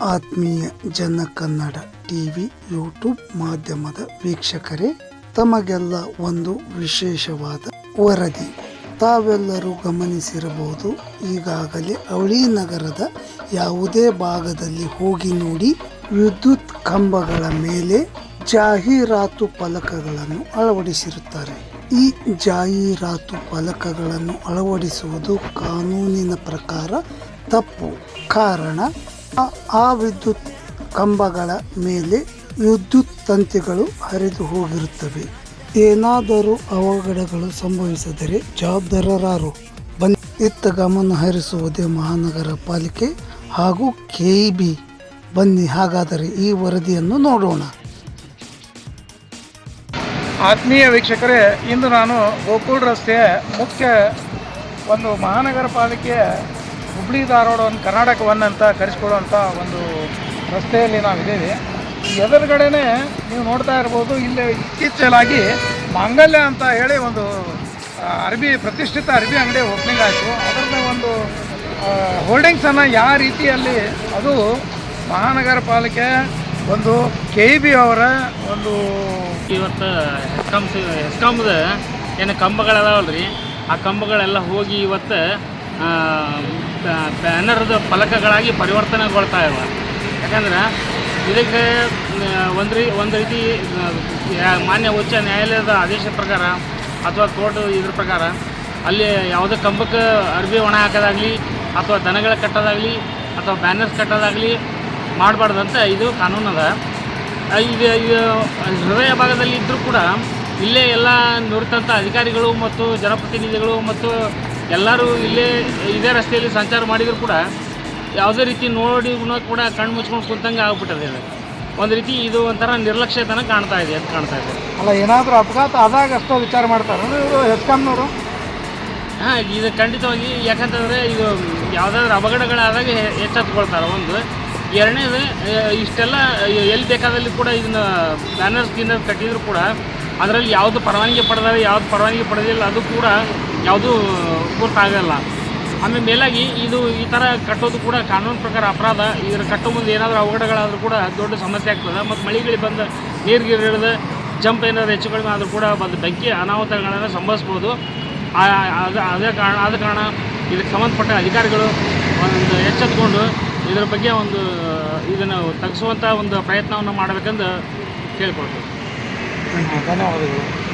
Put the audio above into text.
ಆತ್ಮೀಯ ಜನ Kannada TV YouTube ಮಾಧ್ಯಮದ ವೀಕ್ಷಕರೇ, ತಮಗೆಲ್ಲ ಒಂದು ವಿಶೇಷವಾದ ವರದಿ. ತಾವೆಲ್ಲರೂ ಗಮನಿಸಿರಬಹುದು, ಈಗಾಗಲೇ ಅವಳಿ ನಗರದ ಯಾವುದೇ ಭಾಗದಲ್ಲಿ ಹೋಗಿ ನೋಡಿ ವಿದ್ಯುತ್ ಕಂಬಗಳ ಮೇಲೆ ಜಾಹೀರಾತು ಫಲಕಗಳನ್ನು ಅಳವಡಿಸಿರುತ್ತಾರೆ. ಈ ಜಾಹೀರಾತು ಫಲಕಗಳನ್ನು ಅಳವಡಿಸುವುದು ಕಾನೂನಿನ ಪ್ರಕಾರ ತಪ್ಪು. ಕಾರಣ ಆ- ವಿದ್ಯುತ್ ಕಂಬಗಳ ಮೇಲೆ ವಿದ್ಯುತ್ ತಂತಿಗಳು ಹರಿದು ಹೋಗಿರುತ್ತವೆ. ಏನಾದರೂ ಅವಘಡಗಳು ಸಂಭವಿಸಿದರೆ ಜವಾಬ್ದಾರರಾರು ಬನ್ನಿ. ಇತ್ತ ಗಮನ ಹರಿಸುವುದೇ ಮಹಾನಗರ ಪಾಲಿಕೆ ಹಾಗೂ ಕೆಇಬಿ ಬನ್ನಿ, ಹಾಗಾದರೆ ಈ ವರದಿಯನ್ನು ನೋಡೋಣ. ಆತ್ಮೀಯ ವೀಕ್ಷಕರೇ, ಇಂದು ನಾನು ಗೋಕುಲ್ ರಸ್ತೆಯ ಮುಖ್ಯ ಒಂದು ಮಹಾನಗರ ಪಾಲಿಕೆಯ ಹುಬ್ಳಿ ಕರ್ನಾಟಕ ಒನ್ ಅಂತ ಕರೆಸ್ಕೊಳ್ಳುವಂಥ ಒಂದು ರಸ್ತೆಯಲ್ಲಿ ನಾವಿದ್ದೀವಿ ಎದುರುಗಡೆನೆ ನೀವು ನೋಡ್ತಾ ಇರ್ಬೋದು, ಇಲ್ಲಿ ಇತ್ತೀಚಲಾಗಿ ಮಾಂಗಲ್ಯ ಅಂತ ಹೇಳಿ ಒಂದು ಅರಬಿ ಪ್ರತಿಷ್ಠಿತ ಅರಬಿ ಅಂಗಡಿ ಓಪನಿಂಗ್ ಆಯಿತು. ಅದರದ್ದು ಒಂದು ಹೋಲ್ಡಿಂಗ್ಸನ್ನು ಯಾವ ರೀತಿಯಲ್ಲಿ ಅದು ಮಹಾನಗರ ಪಾಲಿಕೆ, ಒಂದು ಕೆ ಬಿ ಅವರ ಒಂದು ಇವತ್ತು ಹೆಸ್ಕಾಮ್ ಹೆಸ್ಕಾಮ್ದ ಏನು ಕಂಬಗಳದಾವಲ್ಲ ರೀ ಆ ಕಂಬಗಳೆಲ್ಲ ಹೋಗಿ ಇವತ್ತು ಬ್ಯಾನರ್ದ ಫಲಕಗಳಾಗಿ ಪರಿವರ್ತನೆಗೊಳ್ತಾ ಇವೆ. ಯಾಕಂದ್ರೆ ಇದಕ್ಕೆ ಒಂದು ರೀ ಒಂದು ರೀತಿ ಮಾನ್ಯ ಉಚ್ಚ ನ್ಯಾಯಾಲಯದ ಆದೇಶ ಪ್ರಕಾರ ಅಥವಾ ಕೋರ್ಟ್ ಇದ್ರ ಪ್ರಕಾರ ಅಲ್ಲಿ ಯಾವುದೇ ಕಂಬಕ್ಕೆ ಅರ್ಬಿ ಒಣ ಹಾಕೋದಾಗಲಿ ಅಥವಾ ದನಗಳ ಕಟ್ಟೋದಾಗಲಿ ಅಥವಾ ಬ್ಯಾನರ್ಸ್ ಕಟ್ಟೋದಾಗಲಿ ಮಾಡಬಾರ್ದಂತ ಇದು ಕಾನೂನು ಅದ ಆ, ಇದು ಇದು ಹೃದಯ ಭಾಗದಲ್ಲಿ ಇದ್ದರೂ ಕೂಡ ಇಲ್ಲೇ ಎಲ್ಲ ನುರಿತಂಥ ಅಧಿಕಾರಿಗಳು ಮತ್ತು ಜನಪ್ರತಿನಿಧಿಗಳು ಮತ್ತು ಎಲ್ಲರೂ ಇಲ್ಲೇ ಇದೇ ರಸ್ತೆಯಲ್ಲಿ ಸಂಚಾರ ಮಾಡಿದರೂ ಕೂಡ ಯಾವುದೇ ರೀತಿ ನೋಡಿ ಕೂಡ ಕಣ್ಣು ಮುಚ್ಕೊಂಡು ಕುಂತಂಗೆ ಆಗ್ಬಿಟ್ಟದೆ ಇದು ಒಂದು ರೀತಿ ಇದು ಒಂಥರ ನಿರ್ಲಕ್ಷ್ಯತನ ಕಾಣ್ತಾ ಇದೆ ಅಂತ ಕಾಣ್ತಾ ಇದೆ. ಅಲ್ಲ ಏನಾದರೂ ಅಪಘಾತ ಆದಾಗ ಅಷ್ಟೋ ವಿಚಾರ ಮಾಡ್ತಾರೆ? ಇವರು ಹೆಸ್ಕಾಮ್ನವರು ಹಾಂ ಇದು ಖಂಡಿತವಾಗಿ ಯಾಕಂತಂದರೆ ಇದು ಯಾವುದಾದ್ರು ಅವಘಡಗಳಾದಾಗ ಹೆ- ಎಚ್ಚೆತ್ಕೊಳ್ತಾರೆ ಒಂದು. ಎರಡನೇದು ಇಷ್ಟೆಲ್ಲ ಎಲ್ಲಿ ಬೇಕಾದಲ್ಲಿ ಕೂಡ ಇದನ್ನ ಬ್ಯಾನರ್ಸ್ ಗಿನ್ನರ್ಸ್ ಕಟ್ಟಿದ್ರು ಕೂಡ ಅದರಲ್ಲಿ ಯಾವುದು ಪರವಾನಗಿ ಪಡೆದಾರೆ ಯಾವುದು ಪರವಾನಗಿ ಪಡೆದಿಲ್ಲ ಅದು ಕೂಡ ಯಾವುದೂ ಗೊತ್ತಾಗಲ್ಲ ಆಮೇಲೆ ಮೇಲಾಗಿ ಇದು ಈ ಥರ ಕಟ್ಟೋದು ಕೂಡ ಕಾನೂನು ಪ್ರಕಾರ ಅಪರಾಧ. ಇದರ ಕಟ್ಟೋ ಮುಂದೆ ಏನಾದರೂ ಅವಘಡಗಳಾದರೂ ಕೂಡ ದೊಡ್ಡ ಸಮಸ್ಯೆ ಆಗ್ತದೆ. ಮತ್ತು ಮಳೆಗಳಿಗೆ ಬಂದು ನೀರು ಗೀರು ಹಿಡಿದು ಜಂಪ್ ಏನಾದರೂ ಹೆಚ್ಚು ಕಡಿಮೆ ಆದರೂ ಕೂಡ ಒಂದು ಬೆಂಕಿ ಅನಾಹುತಗಳನ್ನು ಸಂಭವಿಸ್ಬೋದು. ಅದು, ಅದೇ ಕಾರಣ, ಆದ ಕಾರಣ ಇದಕ್ಕೆ ಸಂಬಂಧಪಟ್ಟ ಅಧಿಕಾರಿಗಳು ಒಂದು ಎಚ್ಚೆತ್ಕೊಂಡು ಇದರ ಬಗ್ಗೆ ಒಂದು ಇದನ್ನು ತಗ್ಸುವಂಥ ಒಂದು ಪ್ರಯತ್ನವನ್ನು ಮಾಡಬೇಕೆಂದು ಕೇಳ್ಕೊಳ್ತೀವಿ. ಧನ್ಯವಾದಗಳು.